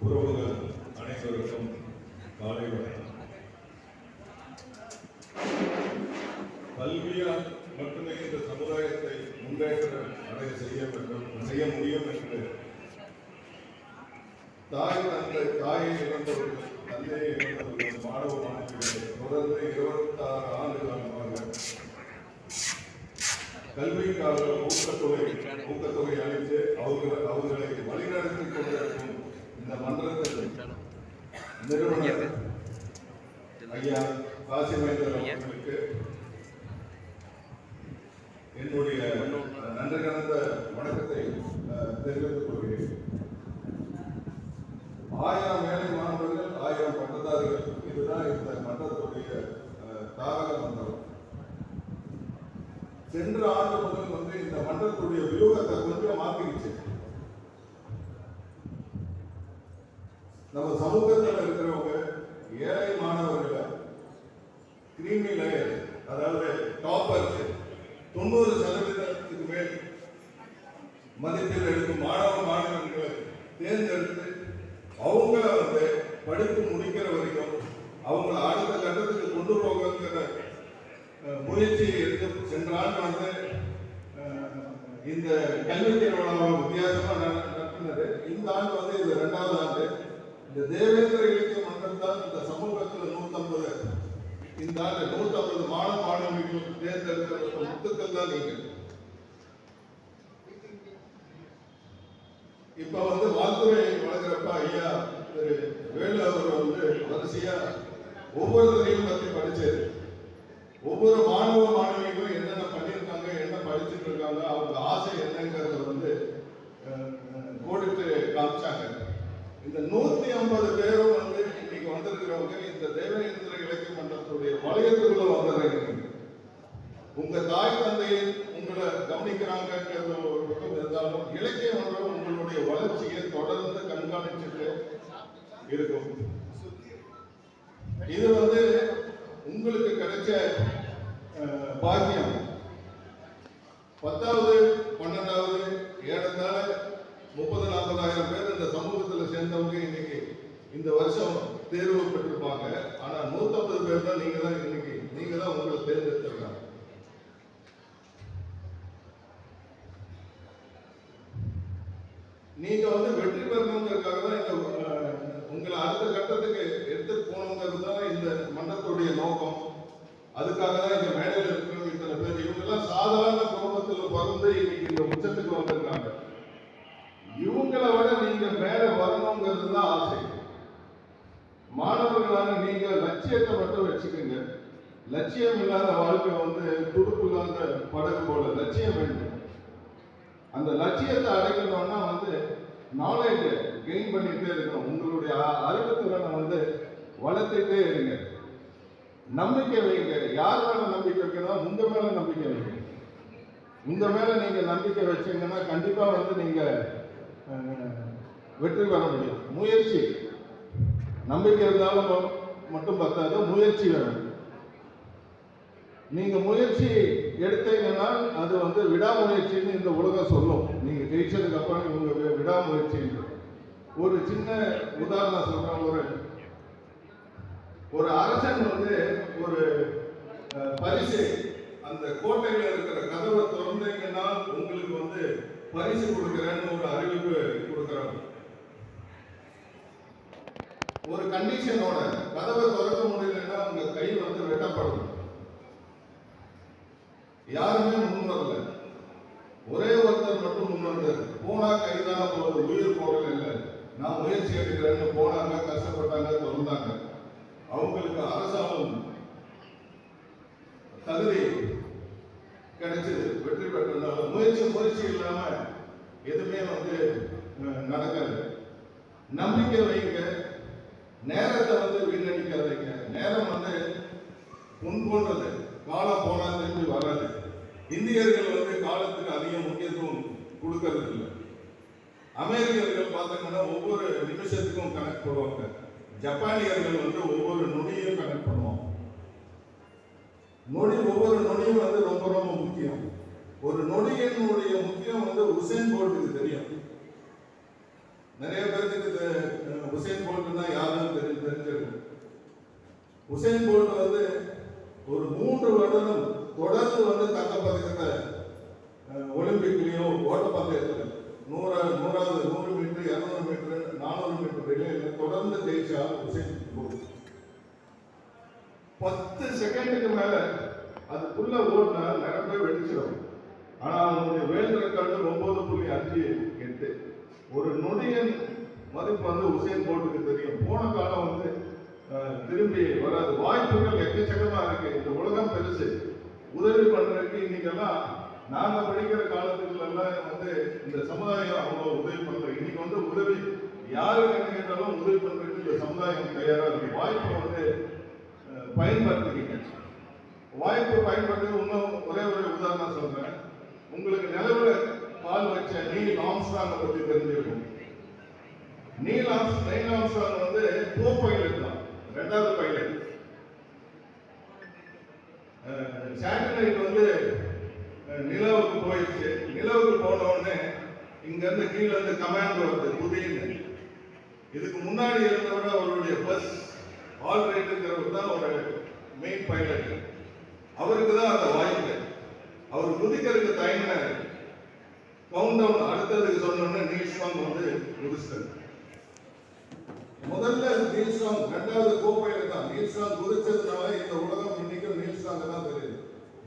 உறவுகள் அனைவருக்கும் காலை வணக்கம். கல்வியால் மட்டுமே இந்த சமுதாயத்தை முன்னேற்ற அடைய செய்ய வேண்டும் செய்ய முடியும் என்று தாய் தந்தை தாயை இழந்தவர்கள் தந்தையை இழந்தவர்கள் மாணவ மாணவிகள் தொடர்ந்து இருபத்தாறு ஆண்டு காலமாக கல்விக்காக ஊக்கத்தொகை ஊக்கத்தொகை அளித்து என்னுடைய நன்றி கலந்த வணக்கத்தை தெரிவித்துக் கொள்கிறேன். ஆயிரம் ஏழை மாணவர்கள் ஆயிரம் பட்டதாரிகள் இதுதான் இந்த மன்றத்துடைய தாரக மந்திரம் சென்ற ஆண்டு முதல் வந்து இந்த மன்றத்துடைய வியூகத்தை கொஞ்சம் மாத்திக்கிச்சு. நம்ம சமூகத்தில் மதிப்பில் எடுக்கும் மாணவ மாணவர்களை தேர்ந்தெடுத்து அவங்கள வந்து படிப்பு முடிக்கிற வரைக்கும் அவங்க அடுத்த கட்டத்துக்கு கொண்டு போகிற முயற்சியை எடுத்து சென்ற ஆண்டு வந்து இந்த கல்வி நிறுவனம் வித்தியாசமாக நடத்தினது. இந்த ஆண்டு வந்து இது ரெண்டாவது ஆண்டு. இந்த தேவேந்திர இலக்கிய மன்றம் தான் இந்த சமூகத்தில் நூற்றம்பது இந்த ஆண்டு நூற்றம்பது மாணவ மாணவிகளுக்கு தேர்ந்தெடுக்கிற முத்துக்கள் தான் நீங்கள் இப்ப வந்து வாழ்த்துறை வழங்குறப்ப ஐயா திரு வேலு அவர் வந்து வரிசையா ஒவ்வொருத்தரையும் பத்தி படிச்சாரு. ஒவ்வொரு மாணவ மாணவிகளும் என்னென்ன பண்ணியிருக்காங்க என்ன படிச்சுட்டு இருக்காங்க அவங்க ஆசை என்னங்கிறத வந்து கோடிட்டு காமிச்சாங்க. இந்த நூத்தி ஐம்பது பேரும் வந்து இன்னைக்கு வந்திருக்கிறவங்க இந்த தேவேந்திர இலக்கிய மன்றத்துடைய வளையத்துக்குள்ள வந்துடுறீங்க உங்க தாய் தந்தையை உங்களை கவனிக்கிறாங்கிறது ஒரு பக்கம் இருந்தாலும் இலக்கிய நம்முடைய வளர்ச்சியை தொடர்ந்து கண்காணிச்சுட்டு இருக்கும். இது வந்து உங்களுக்கு கிடைச்ச அஹ், பாக்கியம். பத்தாவது பன்னெண்டாவது ஏழந்தால முப்பது நாற்பதாயிரம் பேர் இந்த சமூகத்தில் சேர்ந்தவங்க இன்னைக்கு இந்த வருஷம் தேர்வு பெற்றிருப்பாங்க ஆனா நூத்தம்பது பேர் தான் நீங்க தான் இன்னைக்கு நீங்க தான் உங்களை தேர்ந்தெடுத்திருக்காங்க நீங்க வந்து வெற்றி பெறணுங்கிறதுக்காக தான் இந்த உங்களை அடுத்த கட்டத்துக்கு எடுத்துட்டு போகணுங்கிறது தான் இந்த மன்றத்துடைய நோக்கம். அதுக்காக தான் இந்த மேடையில் இருக்கிறவங்க இத்தனை பேர் இவங்கெல்லாம் சாதாரண குடும்பத்தில் பிறந்து இன்னைக்கு இந்த உச்சத்துக்கு வந்திருக்காங்க. இவங்களை விட நீங்க மேல வரணுங்கிறது தான் ஆசை. மாணவர்களான நீங்க லட்சியத்தை மட்டும் வச்சுக்கோங்க. லட்சியம் இல்லாத வாழ்க்கை வந்து துடுப்பு இல்லாத படகு போல லட்சியம் வேண்டும் அந்த லட்சியத்தை அடைக்கணும்னா வந்து நாலேஜ் கெயின் பண்ணிட்டே இருக்கணும். உங்களுடைய அறிவுத்திறனை வந்து வளர்த்துட்டே இருங்க. நம்பிக்கை வைங்க. யார் மேல நம்பிக்கை வைக்கணும் உங்க மேல நம்பிக்கை வைங்க. உங்க மேல நீங்க நம்பிக்கை வச்சீங்கன்னா கண்டிப்பா வந்து நீங்க வெற்றி பெற முடியும். முயற்சி. நம்பிக்கை இருந்தாலும் மட்டும் பத்தாது முயற்சி வேணும். நீங்க முயற்சி எடுத்தீங்கன்னா அது வந்து விடாமுயற்சின்னு இந்த உலகம் சொல்லும். நீங்க ஜெயிச்சதுக்கு அப்புறம் இவங்க விடாமுயற்சின்னு. விடாமுயற்சி ஒரு சின்ன உதாரணம் சொல்றேன் ஒரு ஒரு அரசன் வந்து ஒரு பரிசு அந்த கோட்டையில இருக்கிற கதவை திறந்தீங்கன்னா உங்களுக்கு வந்து பரிசு கொடுக்குறேன்னு ஒரு அறிவிப்பு கொடுக்குறாங்க. ஒரு கண்டிஷனோட கதவை திறக்க முடியலன்னா உங்க கை வந்து வெட்டப்படும் யாருமே முன் வரல ஒரே ஒருத்தர் மட்டும் முன் வந்தார் போனா கைதான போறது உயிர் போடல இல்லை. நான் முயற்சி எடுக்கிறேன்னு போனாங்க கஷ்டப்பட்டாங்க திறந்தாங்க அவங்களுக்கு அரசாங்கம் தகுதி கிடைச்சு வெற்றி பெற்றதுனால. முயற்சி முயற்சி இல்லாம எதுவுமே வந்து நடக்காது நம்பிக்கை வைங்க. நேரத்தை வந்து வீணடிக்காதீங்க. நேரம் வந்து முன் போன்றது காலம் போனா திரும்பி வராது. இந்தியர்கள் வந்து காலத்துக்கு அதிக முக்கியத்துவம் கொடுக்கறது இல்லை அமெரிக்கர்கள் பார்த்தீங்கன்னா ஒவ்வொரு நிமிஷத்துக்கும் கணக்கு போடுவாங்க ஜப்பானியர்கள் வந்து ஒவ்வொரு நொடியும் கணக்கு பண்ணுவாங்க. நொடி ஒவ்வொரு நொடியும் வந்து ரொம்ப ரொம்ப முக்கியம். ஒரு நொடியினுடைய முக்கியம் வந்து உசேன் போல்ட்டுக்கு தெரியும். நிறைய பேருக்கு உசேன் அஹ், உசேன் போல்ட்னா யாருன்னு தெரிஞ்சு தெரிஞ்சிருக்கும். உசேன் போல்ட் வந்து ஒரு மூன்று வருடம் தொடர்ந்து வந்து தங்க ஒலிம்பிக்லேயும் ஓட்டப்பந்தயத்தில் நூறு நூறாவது நூறு மீட்டர் இருநூறு மீட்டர் நானூறு மீட்டர் ரிலேல தொடர்ந்து ஜெயிச்சா உசேன் போல்ட் பத்து செகண்டுக்கு மேல அதுக்குள்ள ஓடினா நிரம்ப வெடிச்சிடும். ஆனா அவனுடைய வேல் ரெக்கார்டு ஒன்பது புள்ளி அஞ்சு எட்டு. ஒரு நொடியின் மதிப்பு வந்து உசேன் போட்டுக்கு தெரியும். போன காலம் வந்து அஹ், திரும்பி வராது வாய்ப்புகள் எக்கச்சக்கமா இருக்கு இந்த உலகம் பெருசு உதவி பண்றதுக்கு நாங்கள் படிக்கிற காலத்துல எல்லாம் வந்து இந்த சமுதாயம் அவ்வளோ உதவி பண்ணுறோம் இன்னைக்கு வந்து உதவி யாருக்கு என்ன கேட்டாலும் உதவி பண்ணுறதுக்கு இந்த சமுதாயம் தயாராக இருக்கு. வாய்ப்பை வந்து அஹ், பயன்படுத்திக்கிங்க. வாய்ப்பு பயன்படுத்தி இன்னும் ஒரே ஒரு உதாரணம் சொல்றேன். உங்களுக்கு நிலவுல பால் வச்ச நீல் ஆம்ஸ்டாங்க பத்தி தெரிஞ்சிருக்கும். நீல் ஆம்ஸ் நைல் ஆம்ஸ்டாங் வந்து கோ பைலட் தான். ரெண்டாவது பைலட். சேட்டலைட் வந்து நிலவுக்கு போயிடுச்சு. நிலவுக்கு போன உடனே கீழே இருந்து இருந்து கமாண்ட் வருது புதின்னு. இதுக்கு முன்னாடி இருந்தவரை அவருடைய பஸ் ஆல்ரைட்டுங்கிறவர் தான் ஒரு மெயின் பைலட் அவருக்கு தான் அந்த வாய்ப்பு. அவர் குதிக்கிறதுக்கு தயங்கினார். கவுண்ட் டவுன் அடுத்ததுக்கு சொன்னோன்னே நீல்ஸ்டாங் வந்து குதிச்சார் முதல்ல நீல்ஸ்டாங் ரெண்டாவது கோப்பையில் தான். நீல்ஸ்டாங் குதிச்சதுனால இந்த உலகம் இன்னைக்கும் நீல்ஸ்டாங் தான் தெரியும்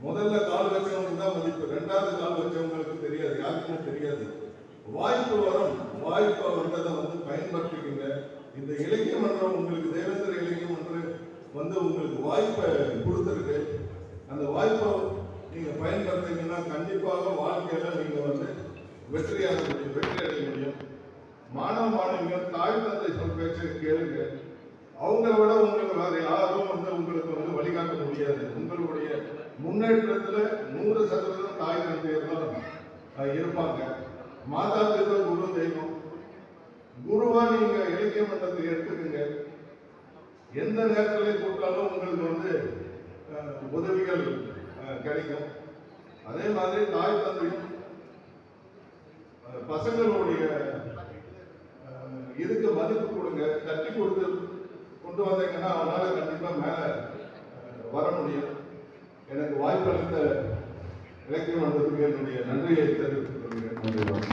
முதல்ல கால் வச்சவங்களுக்கு தான் மதிப்பு ரெண்டாவது கால் வச்சவங்களுக்கு தெரியாது யாருக்குமே தெரியாது. வாய்ப்பு வரும் வாய்ப்பு வந்ததை வந்து பயன்படுத்திக்கிங்க. இந்த இலக்கிய மன்றம் உங்களுக்கு தேவேந்திர இலக்கிய மன்றம் வந்து உங்களுக்கு வாய்ப்பை கொடுத்துருக்கு. அந்த வாய்ப்பை நீங்கள் பயன்படுத்திங்கன்னா கண்டிப்பாக வாழ்க்கையில் நீங்கள் வந்து வெற்றியாக முடியும் வெற்றி அடைய முடியும். மாணவ மாணவிகள் தாய் தந்தை சொல் பேச்சை கேளுங்க. அவங்கள விட உங்களுக்கு வேற யாரும் வந்து உங்களுக்கு வந்து வழிகாட்ட முடியாது. உங்களுடைய முன்னேற்றத்துல நூறு சதவீதம் தாய் தந்தையர் தான் அஹ், இருப்பாங்க. மாதா தெய்வம் குரு தெய்வம். குருவா நீங்க இலக்கிய மன்றத்தை எடுத்துக்கோங்க. எந்த நேரத்தில் கூட்டாலும் உங்களுக்கு வந்து அஹ், உதவிகள் அஹ், கிடைக்கும். அதே மாதிரி தாய் தந்தையும் பசங்களுடைய அஹ், இதுக்கு மதிப்பு கொடுங்க. தட்டி கொடுத்து கொண்டு வந்தீங்கன்னா அவனால கண்டிப்பா மேல வர முடியும். எனக்கு வாய்ப்பளித்த இலக்கியம் வந்ததுக்கு என்னுடைய நன்றியை தெரிவித்துக் கொள்கிறேன்.